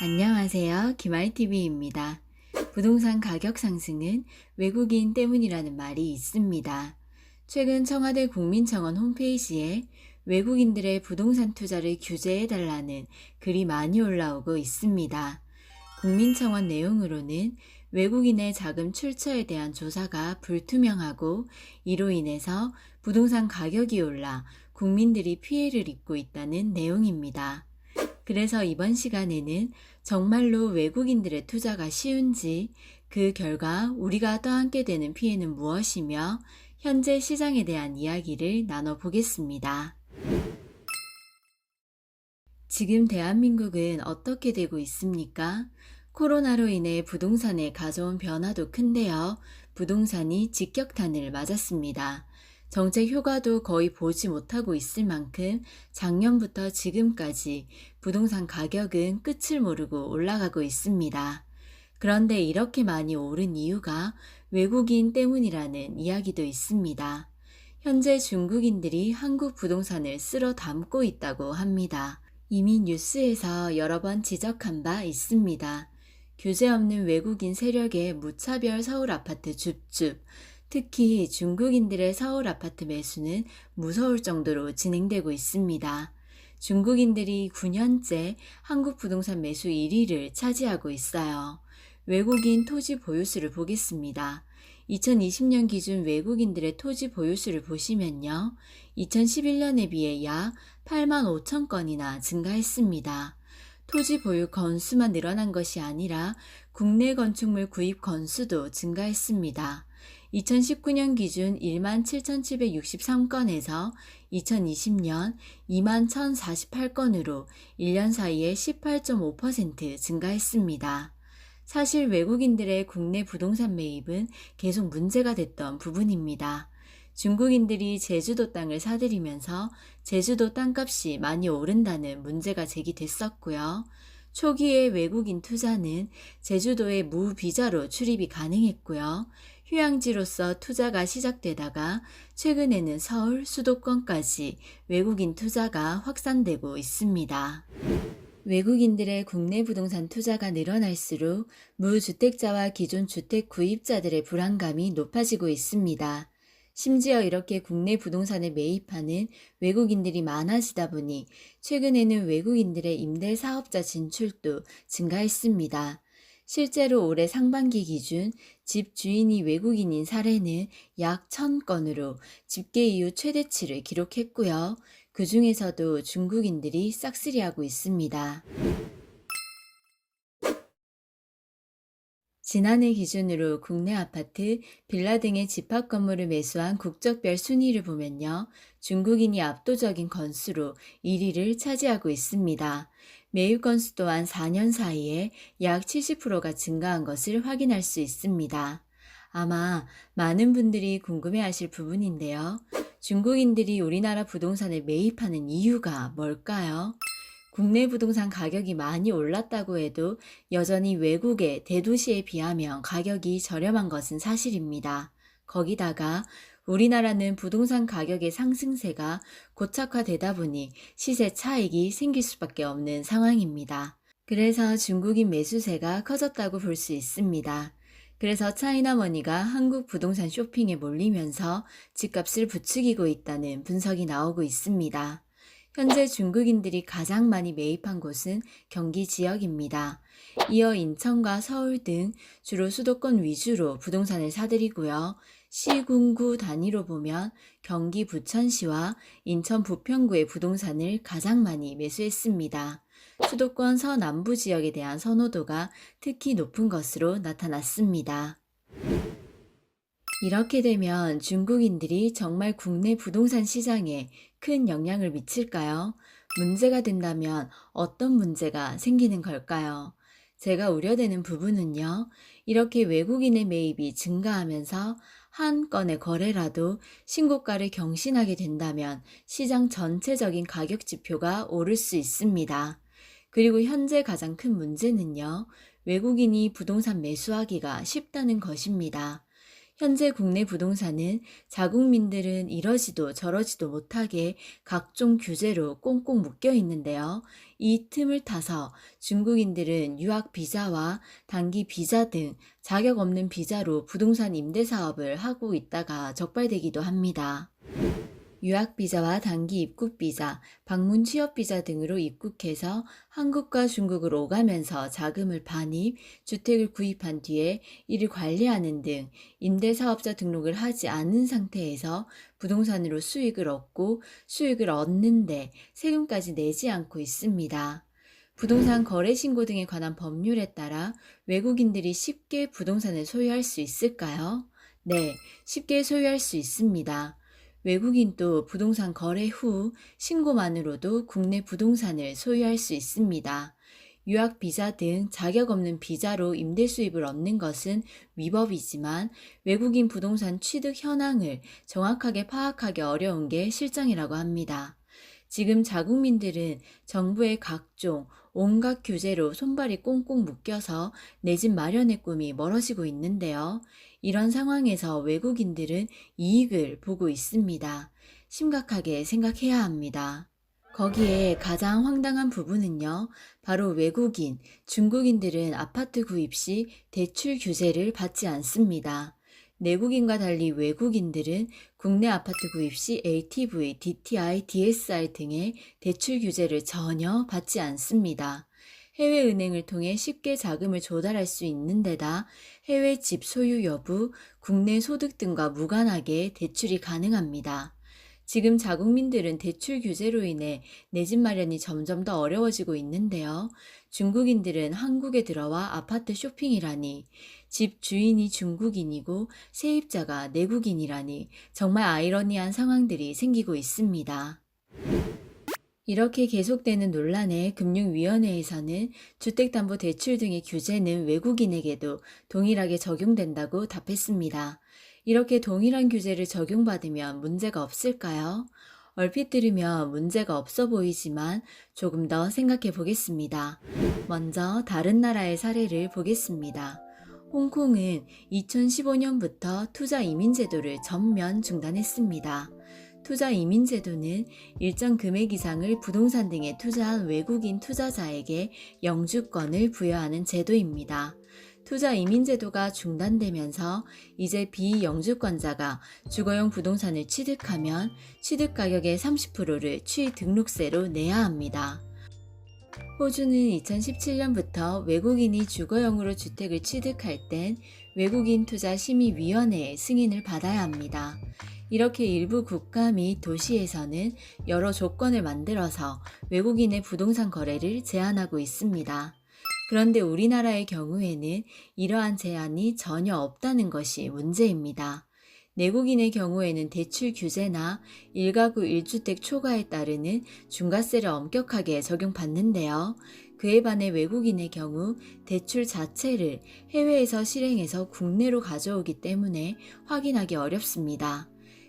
안녕하세요. 김알TV입니다. 부동산 가격 상승은 외국인 때문이라는 말이 있습니다. 최근 청와대 국민청원 홈페이지에 외국인들의 부동산 투자를 규제해달라는 글이 많이 올라오고 있습니다. 국민청원 내용으로는 외국인의 자금 출처에 대한 조사가 불투명하고 이로 인해서 부동산 가격이 올라 국민들이 피해를 입고 있다는 내용입니다. 그래서 이번 시간에는 정말로 외국인들의 투자가 쉬운지 그 결과 우리가 떠안게 되는 피해는 무엇이며 현재 시장에 대한 이야기를 나눠보겠습니다. 지금 대한민국은 어떻게 되고 있습니까? 코로나로 인해 부동산에 가져온 변화도 큰데요. 부동산이 직격탄을 맞았습니다. 정책 효과도 거의 보지 못하고 있을 만큼 작년부터 지금까지 부동산 가격은 끝을 모르고 올라가고 있습니다. 그런데 이렇게 많이 오른 이유가 외국인 때문이라는 이야기도 있습니다. 현재 중국인들이 한국 부동산을 쓸어 담고 있다고 합니다. 이미 뉴스에서 여러 번 지적한 바 있습니다. 규제 없는 외국인 세력의 무차별 서울 아파트 줍줍, 특히 중국인들의 서울 아파트 매수는 무서울 정도로 진행되고 있습니다. 중국인들이 9년째 한국 부동산 매수 1위를 차지하고 있어요. 외국인 토지 보유수를 보겠습니다. 2020년 기준 외국인들의 토지 보유수를 보시면요. 2011년에 비해 약 8만 5천 건이나 증가했습니다. 토지 보유 건수만 늘어난 것이 아니라 국내 건축물 구입 건수도 증가했습니다. 2019년 기준 1만 7,763건에서 2020년 2만 1,048건으로 1년 사이에 18.5% 증가했습니다. 사실 외국인들의 국내 부동산 매입은 계속 문제가 됐던 부분입니다. 중국인들이 제주도 땅을 사들이면서 제주도 땅값이 많이 오른다는 문제가 제기됐었고요. 초기에 외국인 투자는 제주도에 무비자로 출입이 가능했고요. 휴양지로서 투자가 시작되다가 최근에는 서울, 수도권까지 외국인 투자가 확산되고 있습니다. 외국인들의 국내 부동산 투자가 늘어날수록 무주택자와 기존 주택 구입자들의 불안감이 높아지고 있습니다. 심지어 이렇게 국내 부동산에 매입하는 외국인들이 많아지다 보니 최근에는 외국인들의 임대 사업자 진출도 증가했습니다. 실제로 올해 상반기 기준 집 주인이 외국인인 사례는 약 1000건으로 집계 이후 최대치를 기록했고요. 그 중에서도 중국인들이 싹쓸이하고 있습니다. 지난해 기준으로 국내 아파트, 빌라 등의 집합 건물을 매수한 국적별 순위를 보면요. 중국인이 압도적인 건수로 1위를 차지하고 있습니다. 매입 건수 또한 4년 사이에 약 70%가 증가한 것을 확인할 수 있습니다. 아마 많은 분들이 궁금해 하실 부분인데요. 중국인들이 우리나라 부동산을 매입하는 이유가 뭘까요? 국내 부동산 가격이 많이 올랐다고 해도 여전히 외국의 대도시에 비하면 가격이 저렴한 것은 사실입니다. 거기다가 우리나라는 부동산 가격의 상승세가 고착화되다 보니 시세 차익이 생길 수밖에 없는 상황입니다. 그래서 중국인 매수세가 커졌다고 볼 수 있습니다. 그래서 차이나머니가 한국 부동산 쇼핑에 몰리면서 집값을 부추기고 있다는 분석이 나오고 있습니다. 현재 중국인들이 가장 많이 매입한 곳은 경기 지역입니다. 이어 인천과 서울 등 주로 수도권 위주로 부동산을 사들이고요. 시군구 단위로 보면 경기 부천시와 인천 부평구의 부동산을 가장 많이 매수했습니다. 수도권 서남부 지역에 대한 선호도가 특히 높은 것으로 나타났습니다. 이렇게 되면 중국인들이 정말 국내 부동산 시장에 큰 영향을 미칠까요? 문제가 된다면 어떤 문제가 생기는 걸까요? 제가 우려되는 부분은요, 이렇게 외국인의 매입이 증가하면서 한 건의 거래라도 신고가를 경신하게 된다면 시장 전체적인 가격 지표가 오를 수 있습니다. 그리고 현재 가장 큰 문제는요, 외국인이 부동산 매수하기가 쉽다는 것입니다. 현재 국내 부동산은 자국민들은 이러지도 저러지도 못하게 각종 규제로 꽁꽁 묶여 있는데요. 이 틈을 타서 중국인들은 유학 비자와 단기 비자 등 자격 없는 비자로 부동산 임대 사업을 하고 있다가 적발되기도 합니다. 유학 비자와 단기 입국 비자, 방문 취업 비자 등으로 입국해서 한국과 중국을 오가면서 자금을 반입, 주택을 구입한 뒤에 이를 관리하는 등 임대 사업자 등록을 하지 않은 상태에서 부동산으로 수익을 얻고 수익을 얻는데 세금까지 내지 않고 있습니다. 부동산 거래 신고 등에 관한 법률에 따라 외국인들이 쉽게 부동산을 소유할 수 있을까요? 네, 쉽게 소유할 수 있습니다. 외국인도 부동산 거래 후 신고만으로도 국내 부동산을 소유할 수 있습니다. 유학 비자 등 자격 없는 비자로 임대 수입을 얻는 것은 위법이지만 외국인 부동산 취득 현황을 정확하게 파악하기 어려운 게 실정이라고 합니다. 지금 자국민들은 정부의 각종 온갖 규제로 손발이 꽁꽁 묶여서 내 집 마련의 꿈이 멀어지고 있는데요. 이런 상황에서 외국인들은 이익을 보고 있습니다. 심각하게 생각해야 합니다. 거기에 가장 황당한 부분은요, 바로 외국인, 중국인들은 아파트 구입 시 대출 규제를 받지 않습니다. 내국인과 달리 외국인들은 국내 아파트 구입 시 LTV, DTI, DSR 등의 대출 규제를 전혀 받지 않습니다. 해외 은행을 통해 쉽게 자금을 조달할 수 있는 데다 해외 집 소유 여부, 국내 소득 등과 무관하게 대출이 가능합니다. 지금 자국민들은 대출 규제로 인해 내 집 마련이 점점 더 어려워지고 있는데요. 중국인들은 한국에 들어와 아파트 쇼핑이라니, 집 주인이 중국인이고 세입자가 내국인이라니 정말 아이러니한 상황들이 생기고 있습니다. 이렇게 계속되는 논란에 금융위원회에서는 주택담보대출 등의 규제는 외국인에게도 동일하게 적용된다고 답했습니다. 이렇게 동일한 규제를 적용받으면 문제가 없을까요? 얼핏 들으면 문제가 없어 보이지만 조금 더 생각해 보겠습니다. 먼저 다른 나라의 사례를 보겠습니다. 홍콩은 2015년부터 투자 이민 제도를 전면 중단했습니다. 투자 이민 제도는 일정 금액 이상을 부동산 등에 투자한 외국인 투자자에게 영주권을 부여하는 제도입니다. 투자 이민 제도가 중단되면서 이제 비영주권자가 주거용 부동산을 취득하면 취득 가격의 30%를 취 등록세로 내야 합니다. 호주는 2017년부터 외국인이 주거용으로 주택을 취득할 땐 외국인 투자 심의위원회의 승인을 받아야 합니다. 이렇게 일부 국가 및 도시에서는 여러 조건을 만들어서 외국인의 부동산 거래를 제한하고 있습니다. 그런데 우리나라의 경우에는 이러한 제한이 전혀 없다는 것이 문제입니다. 내국인의 경우에는 대출 규제나 1가구 1주택 초과에 따르는 중과세를 엄격하게 적용받는데요. 그에 반해 외국인의 경우 대출 자체를 해외에서 실행해서 국내로 가져오기 때문에 확인하기 어렵습니다.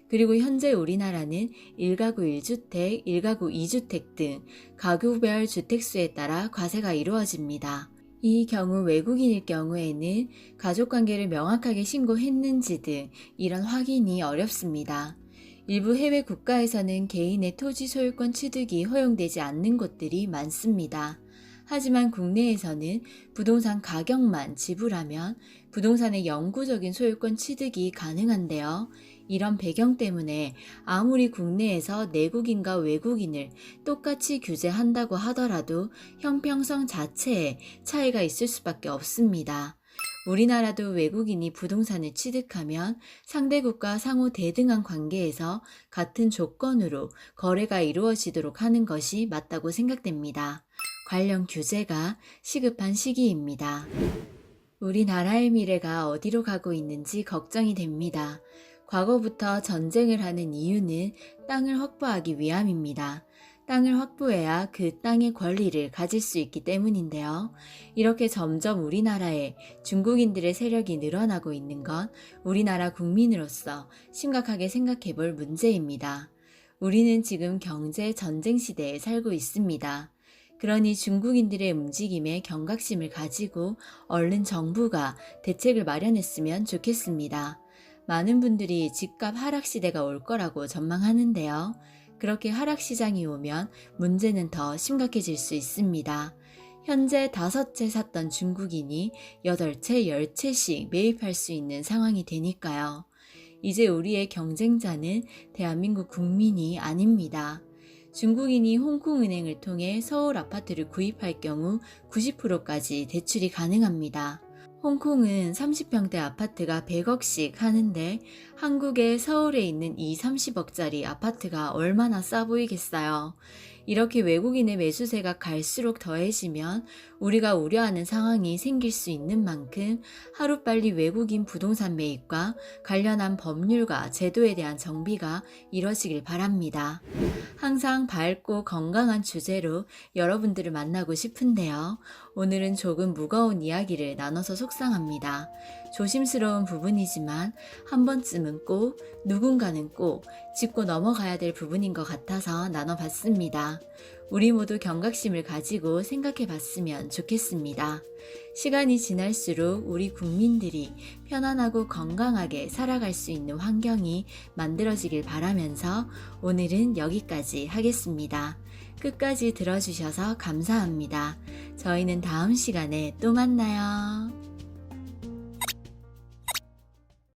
그리고 현재 우리나라는 1가구 1주택, 1가구 2주택 등 가구별 주택수에 따라 과세가 이루어집니다. 이 경우 외국인일 경우에는 가족관계를 명확하게 신고했는지 등 이런 확인이 어렵습니다. 일부 해외 국가에서는 개인의 토지 소유권 취득이 허용되지 않는 곳들이 많습니다. 하지만 국내에서는 부동산 가격만 지불하면 부동산의 영구적인 소유권 취득이 가능한데요. 이런 배경 때문에 아무리 국내에서 내국인과 외국인을 똑같이 규제한다고 하더라도 형평성 자체에 차이가 있을 수밖에 없습니다. 우리나라도 외국인이 부동산을 취득하면 상대국과 상호 대등한 관계에서 같은 조건으로 거래가 이루어지도록 하는 것이 맞다고 생각됩니다. 관련 규제가 시급한 시기입니다. 우리나라의 미래가 어디로 가고 있는지 걱정이 됩니다. 과거부터 전쟁을 하는 이유는 땅을 확보하기 위함입니다. 땅을 확보해야 그 땅의 권리를 가질 수 있기 때문인데요. 이렇게 점점 우리나라에 중국인들의 세력이 늘어나고 있는 건 우리나라 국민으로서 심각하게 생각해 볼 문제입니다. 우리는 지금 경제 전쟁 시대에 살고 있습니다. 그러니 중국인들의 움직임에 경각심을 가지고 얼른 정부가 대책을 마련했으면 좋겠습니다. 많은 분들이 집값 하락 시대가 올 거라고 전망하는데요. 그렇게 하락 시장이 오면 문제는 더 심각해질 수 있습니다. 현재 다섯 채 샀던 중국인이 여덟 채, 열 채씩 매입할 수 있는 상황이 되니까요. 이제 우리의 경쟁자는 대한민국 국민이 아닙니다. 중국인이 홍콩은행을 통해 서울 아파트를 구입할 경우 90%까지 대출이 가능합니다. 홍콩은 30평대 아파트가 100억씩 하는데 한국의 서울에 있는 이 30억짜리 아파트가 얼마나 싸 보이겠어요. 이렇게 외국인의 매수세가 갈수록 더해지면 우리가 우려하는 상황이 생길 수 있는 만큼 하루빨리 외국인 부동산 매입과 관련한 법률과 제도에 대한 정비가 이뤄지길 바랍니다. 항상 밝고 건강한 주제로 여러분들을 만나고 싶은데요. 오늘은 조금 무거운 이야기를 나눠서 속상합니다. 조심스러운 부분이지만 한 번쯤은 꼭 누군가는 꼭 짚고 넘어가야 될 부분인 것 같아서 나눠봤습니다. 우리 모두 경각심을 가지고 생각해 봤으면 좋겠습니다. 시간이 지날수록 우리 국민들이 편안하고 건강하게 살아갈 수 있는 환경이 만들어지길 바라면서 오늘은 여기까지 하겠습니다. 끝까지 들어주셔서 감사합니다. 저희는 다음 시간에 또 만나요.